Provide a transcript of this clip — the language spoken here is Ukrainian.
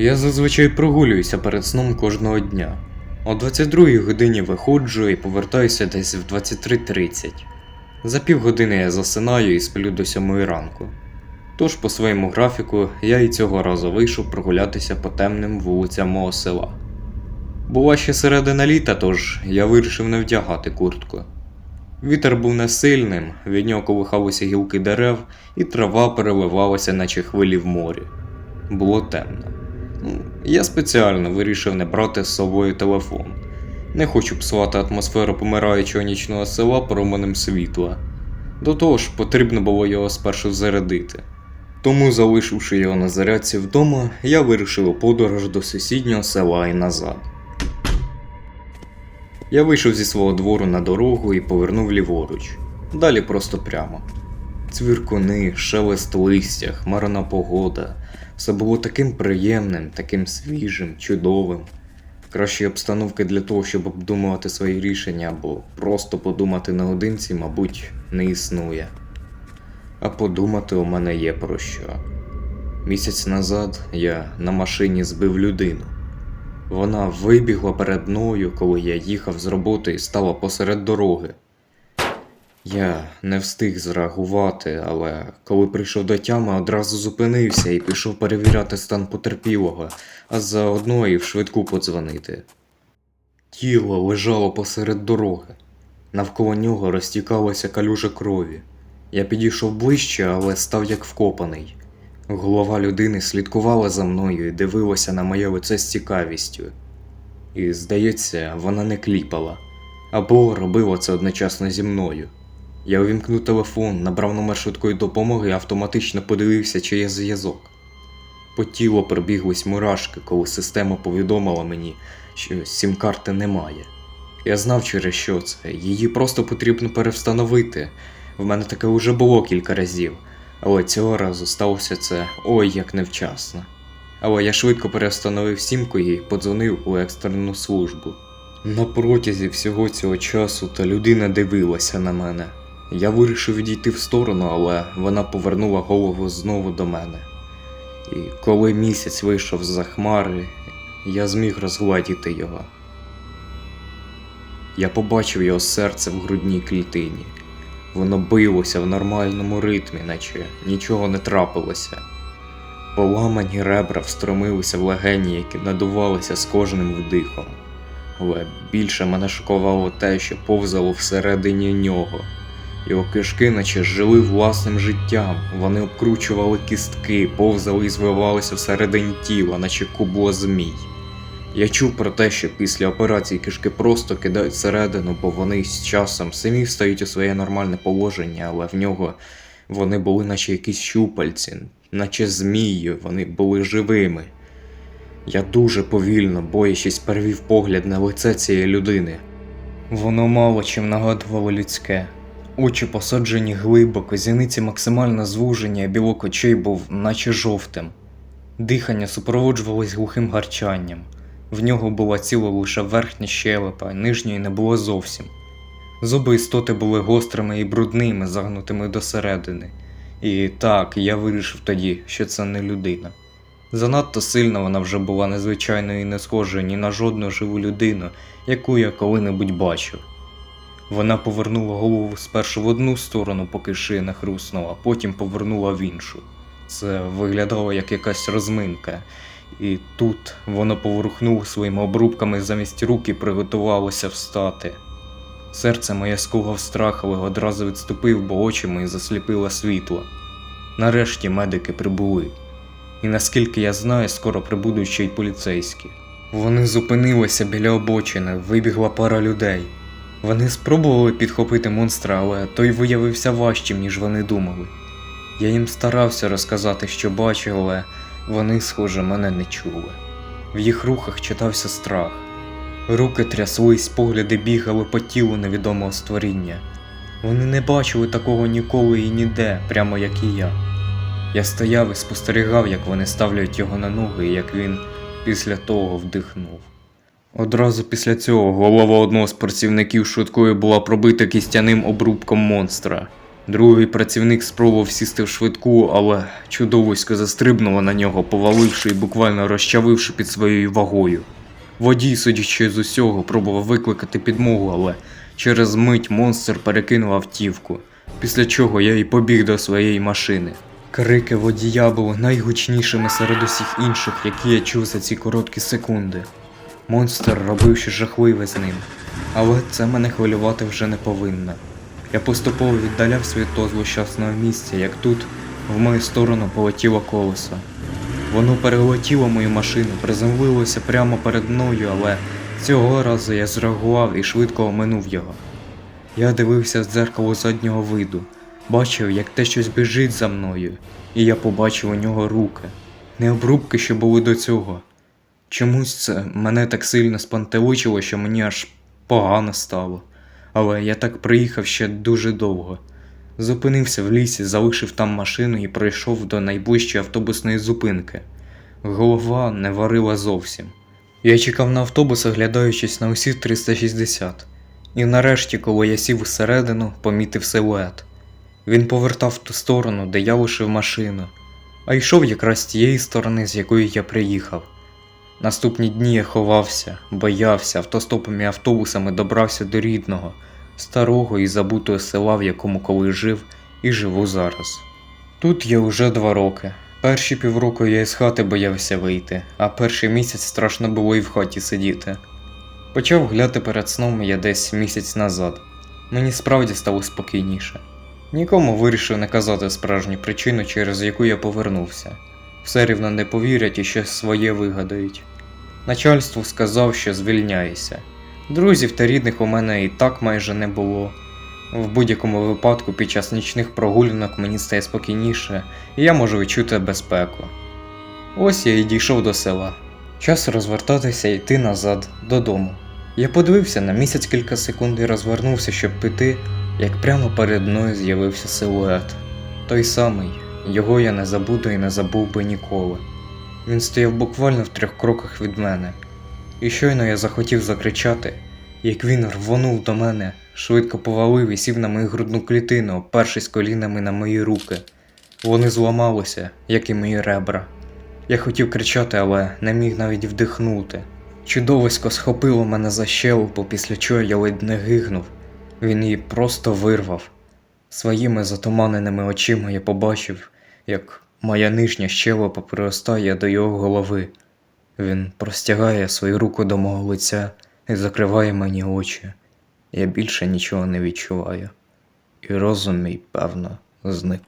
Я зазвичай прогулююся перед сном кожного дня. О 22 годині виходжу і повертаюся десь в 23.30. За півгодини я засинаю і сплю до 7 ранку. Тож по своєму графіку я і цього разу вийшов прогулятися по темним вулицям мого села. Була ще середина літа, тож я вирішив не вдягати куртку. Вітер був не сильним, від нього колихалися гілки дерев, і трава переливалася, наче хвилі в морі. Було темно. Я спеціально вирішив не брати з собою телефон. Не хочу псувати атмосферу помираючого нічного села променем світла. До того ж, потрібно було його спершу зарядити. Тому, залишивши його на зарядці вдома, я вирішив у подорож до сусіднього села і назад. Я вийшов зі свого двору на дорогу і повернув ліворуч. Далі просто прямо. Цвіркуни, шелест листя, хмарна погода. Все було таким приємним, таким свіжим, чудовим. Кращої обстановки для того, щоб обдумувати свої рішення або просто подумати наодинці, мабуть, не існує. А подумати у мене є про що. Місяць назад я на машині збив людину. Вона вибігла перед мною, коли я їхав з роботи і стала посеред дороги. Я не встиг зреагувати, але коли прийшов до тями, одразу зупинився і пішов перевіряти стан потерпілого, а заодно і в швидку подзвонити. Тіло лежало посеред дороги. Навколо нього розтікалася калюжа крові. Я підійшов ближче, але став як вкопаний. Голова людини слідкувала за мною і дивилася на моє лице з цікавістю. І, здається, вона не кліпала, або робила це одночасно зі мною. Я увімкнув телефон, набрав номер швидкої допомоги і автоматично подивився, чи є зв'язок. По тілу пробіглись мурашки, коли система повідомила мені, що сім-карти немає. Я знав, через що це, її просто потрібно перевстановити. В мене таке вже було кілька разів, але цього разу сталося це ой як невчасно. Але я швидко перевстановив сімку і подзвонив у екстрену службу. На протязі всього цього часу та людина дивилася на мене. Я вирішив відійти в сторону, але вона повернула голову знову до мене. І коли місяць вийшов з-за хмари, я зміг розгладіти його. Я побачив його серце в грудній клітині. Воно билося в нормальному ритмі, наче нічого не трапилося. Поламані ребра встромилися в легені, які надувалися з кожним вдихом. Але більше мене шокувало те, що повзало всередині нього. Його кишки наче жили власним життям, вони обкручували кістки, повзали і звивалися всередині тіла, наче кубло змій. Я чув про те, що після операції кишки просто кидають всередину, бо вони з часом самі встають у своє нормальне положення, але в нього вони були наче якісь щупальці, наче змії, вони були живими. Я дуже повільно, боячись, перевів погляд на лице цієї людини. Воно мало чим нагадувало людське. Очі посаджені глибоко, зіниці максимально звужені, а білок очей був наче жовтим. Дихання супроводжувалось глухим гарчанням. В нього була ціла лише верхня щелепа, нижньої не було зовсім. Зуби істоти були гострими і брудними, загнутими досередини. І так, я вирішив тоді, що це не людина. Занадто сильно вона вже була незвичайною і не схожа ні на жодну живу людину, яку я коли-небудь бачив. Вона повернула голову спершу в одну сторону, поки шия не хруснула, потім повернула в іншу. Це виглядало як якась розминка, і тут воно поворухнуло своїми обрубками замість руки приготувалося встати. Серце моє скугав страх, але одразу відступив, бо очі мої засліпило світло. Нарешті медики прибули. І наскільки я знаю, скоро прибудуть ще й поліцейські. Вони зупинилися біля обочини, вибігла пара людей. Вони спробували підхопити монстра, але той виявився важчим, ніж вони думали. Я їм старався розказати, що бачив, але вони, схоже, мене не чули. В їх рухах читався страх. Руки тряслись, погляди бігали по тілу невідомого створіння. Вони не бачили такого ніколи і ніде, прямо як і я. Я стояв і спостерігав, як вони ставлять його на ноги, і як він після того вдихнув. Одразу після цього голова одного з працівників швидкої була пробита кістяним обрубком монстра. Другий працівник спробував сісти в швидку, але чудовисько застрибнуло на нього, поваливши і буквально розчавивши під своєю вагою. Водій, судячи з усього, пробував викликати підмогу, але через мить монстр перекинув автівку, після чого я й побіг до своєї машини. Крики водія були найгучнішими серед усіх інших, які я чув за ці короткі секунди. Монстр робив щось жахливе з ним, але це мене хвилювати вже не повинно. Я поступово віддалявся від того місця, як тут в мою сторону полетіло колесо. Воно перелетіло мою машину, приземлилося прямо перед мною, але цього разу я зреагував і швидко оминув його. Я дивився в дзеркало заднього виду, бачив, як те щось біжить за мною, і я побачив у нього руки, не обрубки, що були до цього. Чомусь це мене так сильно спантеличило, що мені аж погано стало. Але я так приїхав ще дуже довго. Зупинився в лісі, залишив там машину і пройшов до найближчої автобусної зупинки. Голова не варила зовсім. Я чекав на автобус, оглядаючись на усі 360. І нарешті, коли я сів всередину, помітив силует. Він повертав ту сторону, де я лишив машину, а йшов якраз з тієї сторони, з якої я приїхав. Наступні дні я ховався, боявся, автостопами і автобусами добрався до рідного, старого і забутого села, в якому колись жив і живу зараз. Тут я уже два роки. Перші півроку я із хати боявся вийти, а перший місяць страшно було і в хаті сидіти. Почав гуляти перед сном я десь місяць назад. Мені справді стало спокійніше. Нікому вирішив не казати справжню причину, через яку я повернувся. Все рівно не повірять і щось своє вигадають. Начальству сказав, що звільняюся. Друзів та рідних у мене і так майже не було. В будь-якому випадку під час нічних прогулянок мені стає спокійніше, і я можу відчути безпеку. Ось я і дійшов до села. Час розвертатися і йти назад додому. Я подивився на місяць кілька секунд і розвернувся, щоб піти, як прямо перед мною з'явився силует. Той самий, його я не забуду і не забув би ніколи. Він стояв буквально в трьох кроках від мене. І щойно я захотів закричати, як він рвонув до мене, швидко повалив і сів на мою грудну клітину, опершись колінами на мої руки. Вони зламалися, як і мої ребра. Я хотів кричати, але не міг навіть вдихнути. Чудовисько схопило мене за щелепу, після чого я ледь не гигнув. Він її просто вирвав. Своїми затуманеними очима я побачив, як моя нижня щелепа приростає до його голови. Він простягає свою руку до мого лиця і закриває мені очі. Я більше нічого не відчуваю. І розум мій, певно, зник.